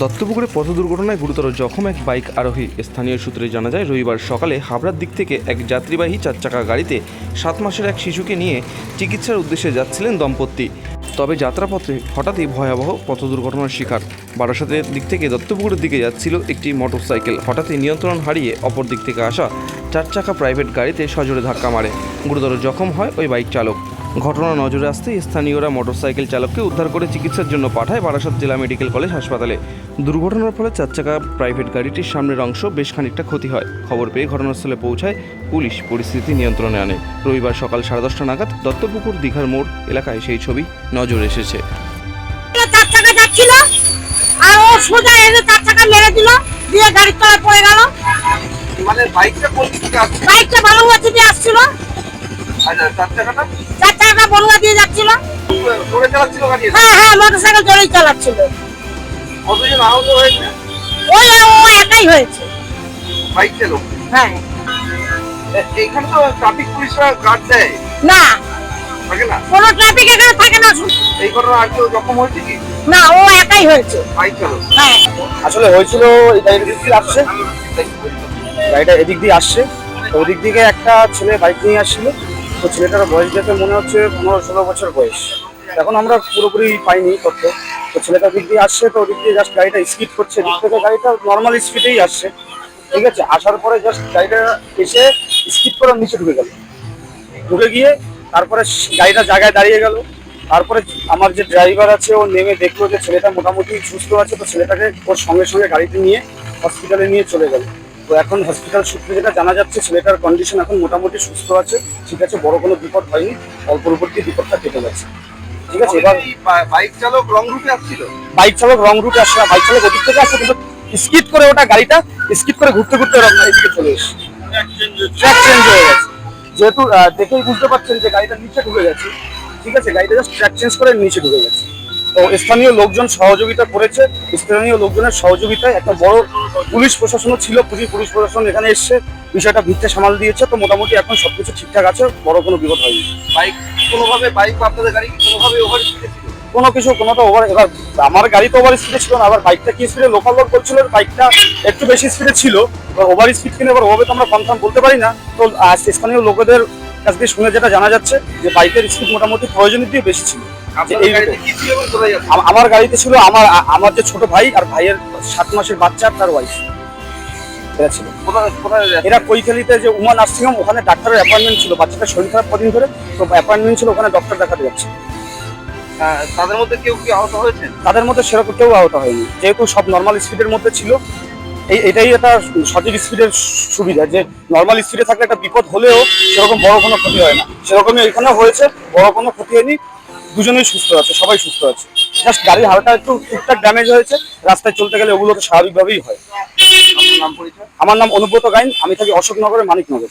দত্তপুকুরে পথ দুর্ঘটনায় গুরুতর জখম এক বাইক আরোহী। স্থানীয় সূত্রে জানা যায়, রবিবার সকালে হাবড়ার দিক থেকে এক যাত্রীবাহী চার চাকা গাড়িতে সাত মাসের এক শিশুকে নিয়ে চিকিৎসার উদ্দেশ্যে যাচ্ছিলেন দম্পতি। তবে যাত্রাপথে হঠাৎই ভয়াবহ পথ দুর্ঘটনার শিকার। বারাসাতের দিক থেকে দত্তপুকুরের দিকে যাচ্ছিল একটি মোটরসাইকেল। হঠাৎই নিয়ন্ত্রণ হারিয়ে অপর দিক থেকে আসা চার চাকা প্রাইভেট গাড়িতে সজোরে ধাক্কা মারে। গুরুতর জখম হয় ওই বাইক চালক। ঘটনা নজরে আসতেই স্থানীয়রা মোটরসাইকেল চালককে উদ্ধার করে চিকিৎসার জন্য পাঠায় বারাসাত জেলা মেডিকেল কলেজ হাসপাতালে। দুর্ঘটনার ফলে চার চাকা প্রাইভেট গাড়িটির সামনের অংশ বেশ খানিকটা ক্ষতি হয়। খবর পেয়ে ঘটনাস্থলে পৌঁছায় পুলিশ। পরিস্থিতি নিয়ন্ত্রণে আনে। রবিবার সকাল সাড়ে দশটা নাগাদ দত্তপুকুর দীঘার মোড় এলাকায় সেই ছবি নজরে এসেছে। চার চাকা যাচ্ছিল আর ও সোজা এসে চার চাকা মেরে দিল দিয়ে গাড়ির তলায় পড়ে গেল। মানে বাইকটা কোন দিক আসছে? বাইকটা বালুঙ্গা দিয়ে আসছিল। আচ্ছা চার চাকাটা চাকাটা দিয়ে যাচ্ছিল। হ্যাঁ হ্যাঁ মোটরসাইকেল জোরেই চালাচ্ছিল। ওই ও একাই হয়েছে। বাইক হ্যাঁ। তো ট্রাফিক পুলিশরা গার্ড দেয়। না। থাকে না? কোনো ট্রাফিক এখানে থাকে না। শু- এই ঘটনা আর কেউ জখম হয়েছে কি? না ও একাই হয়েছে। বাইক চালক? হ্যাঁ। আসলে হয়েছিল এই গাড়িটা এদিক দিয়ে আসছে। গাড়িটা এদিক দিয়ে আসছে। তো ওদিক দিকে একটা ছেলে বাইক নিয়ে আসছিল। তো ছেলেটার বয়স দেখে মনে হচ্ছে পনেরো ষোলো বছর বয়স। এখন আমরা পুরোপুরি পাইনি তথ্য। তো ছেলেটা দিক দিয়ে আসছে, তো ওদিক দিয়ে জাস্ট গাড়িটা স্পিড করছে। দিক থেকে গাড়িটা নর্মাল স্পিডেই আসছে। ঠিক আছে? আসার পরে জাস্ট গাড়িটা এসে স্পিড করে নিচে ঢুকে গেল। ঢুকে গিয়ে তারপরে গাড়িটা জায়গায় দাঁড়িয়ে গেল। তারপরে আমার যে ড্রাইভার আছে, ও নেমে দেখল যে ছেলেটা মোটামুটি সুস্থ আছে, তো ছেলেটাকে ওর সঙ্গে সঙ্গে গাড়িতে নিয়ে হসপিটালে নিয়ে চলে গেল। তো এখন হসপিটাল সূত্রে যেটা জানা যাচ্ছে ছেলেটার কন্ডিশন এখন মোটামুটি সুস্থ আছে। ঠিক আছে বড় কোনো বিপদ হয়নি অল্প উপরটি বিপদটা কেটে গেছে। ঠিক আছে এবার বাইক চালক রং রুটে আসছিল? বাইক চালক রং রুটে আসছে বাইক চালক ওদিক থেকে আসছে কিন্তু স্কিড করে ওটা গাড়িটা স্কিড করে ঘুরতে ঘুরতে ওরা এদিকে চলে এসছে। ট্র্যাক চেঞ্জ হয়ে গেছে। যেহেতু দেখেই বুঝতে পারছেন যে গাড়িটা নিচে ঢুকে গেছে ঠিক আছে গাড়িটা জাস্ট ট্র্যাক চেঞ্জ করে নিচে ঢুকে গেছে। স্থানীয় লোকজন সহযোগিতা করেছে। স্থানীয় লোকজনের সহযোগিতায় একটা বড় পুলিশ প্রশাসনও ছিল পুলিশ পুলিশ প্রশাসন এখানে এসছে বিষয়টা ভিত্তে সামাল দিয়েছে। তো মোটামুটি এখন সবকিছু ঠিকঠাক আছে বড় কোনো বিপদ হয়নি। বাইক কোনোভাবে বাইক বা আপনাদের গাড়ি কোনোভাবে ওভার কোনো কিছু কোনোটা ওভার এবার আমার গাড়ি তো ওভার স্পিডে ছিল না আবার বাইকটা কি স্পিডে লোকাল লোক বলছিল বাইকটা একটু বেশি স্পিডে ছিল। ওভার স্পিড কিনে এবার ওভাবে তো আমরা কনফার্ম বলতে পারি না। তো স্থানীয় লোকেদের কাছ থেকে শুনে যেটা জানা যাচ্ছে যে বাইকের স্পিড মোটামুটি প্রয়োজনের দিয়ে বেশি ছিল। আমার গাড়িতে ছিল আমার আমার যে ছোট ভাই আর ভাইয়ের সাত মাসের বাচ্চা তার ওয়াইফ এরা ছিল। এরা কৈখালিতে যে উমা নার্সিং হোম ওখানে ডাক্তারের অ্যাপয়েন্টমেন্ট ছিল। বাচ্চাটার শরীর খারাপ কদিন ধরে তো অ্যাপয়েন্টমেন্ট ছিল ওখানে ডক্টর দেখাতে যাচ্ছে। তাদের মধ্যে কেউ কি আহত হয়েছে? তাদের মধ্যে সেরকম কেউ আহত হয়নি। যেহেতু সব নর্মাল স্পিডের মধ্যে ছিল এই এটাই একটা সঠিক স্পিডের সুবিধা যে নর্মাল স্পিডে থাকলে একটা বিপদ হলেও সেরকম বড় কোনো ক্ষতি হয় না। সেরকমই এখানে হয়েছে বড় কোনো ক্ষতি হয়নি। দুজনেই সুস্থ আছে সবাই সুস্থ আছে। জাস্ট গাড়ির হালটা একটু টুকটাক ড্যামেজ হয়েছে রাস্তায় চলতে গেলে ওগুলো তো স্বাভাবিকভাবেই হয়। আমার নাম অনুব্রত গাইন আমি থাকি অশোকনগরের মানিকনগর।